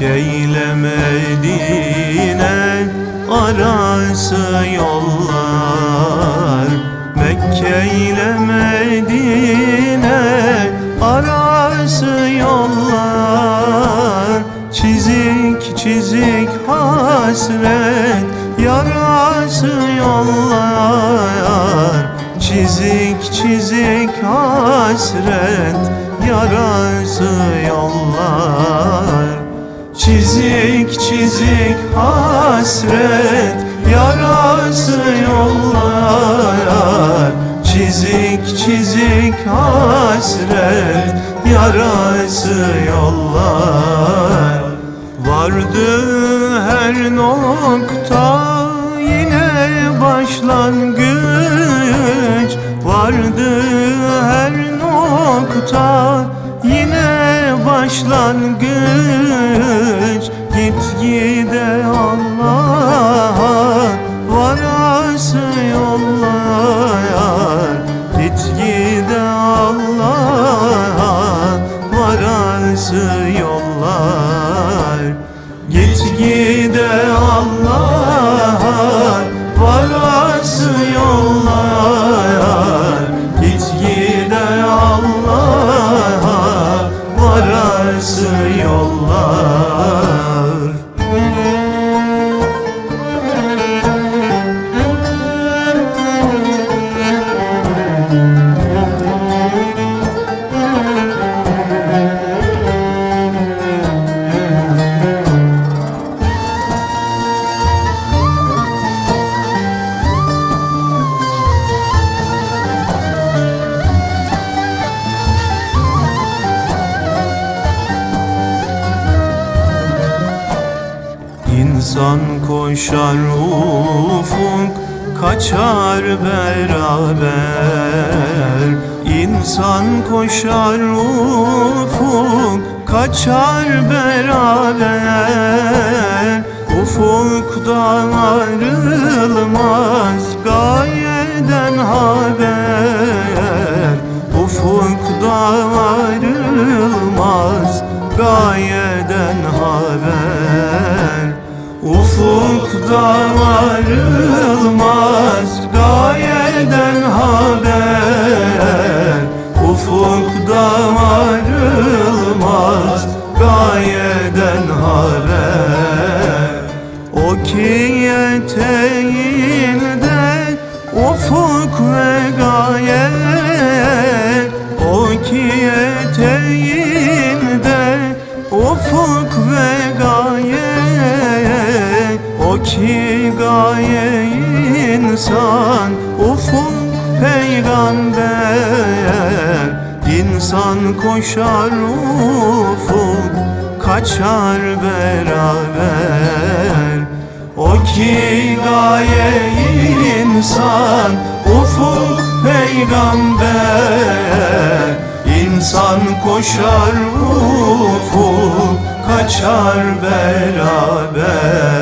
Mekke ile Medine arası yollar. Mekke ile Medine arası yollar. Çizik çizik hasret yarası yollar. Çizik çizik hasret yarası yollar Çizik çizik hasret yarası yollar. Çizik çizik hasret yarası yollar. Vardı her nokta yine başlangıç. Vardı her nokta yine başlangıç Yeah. İnsan koşar ufuk kaçar beraber. İnsan koşar ufuk kaçar beraber. Ufukta ayrılmaz gayeden haber. Ufukta ayrılmaz gayeden haber Ufukta varılmaz gayeden haber. Ufukta varılmaz gayeden haber. O ki eteğinde ufuk ve insan ufuk peygamber. İnsan koşar ufuk kaçar beraber. O ki gaye insan ufuk peygamber. İnsan koşar ufuk kaçar beraber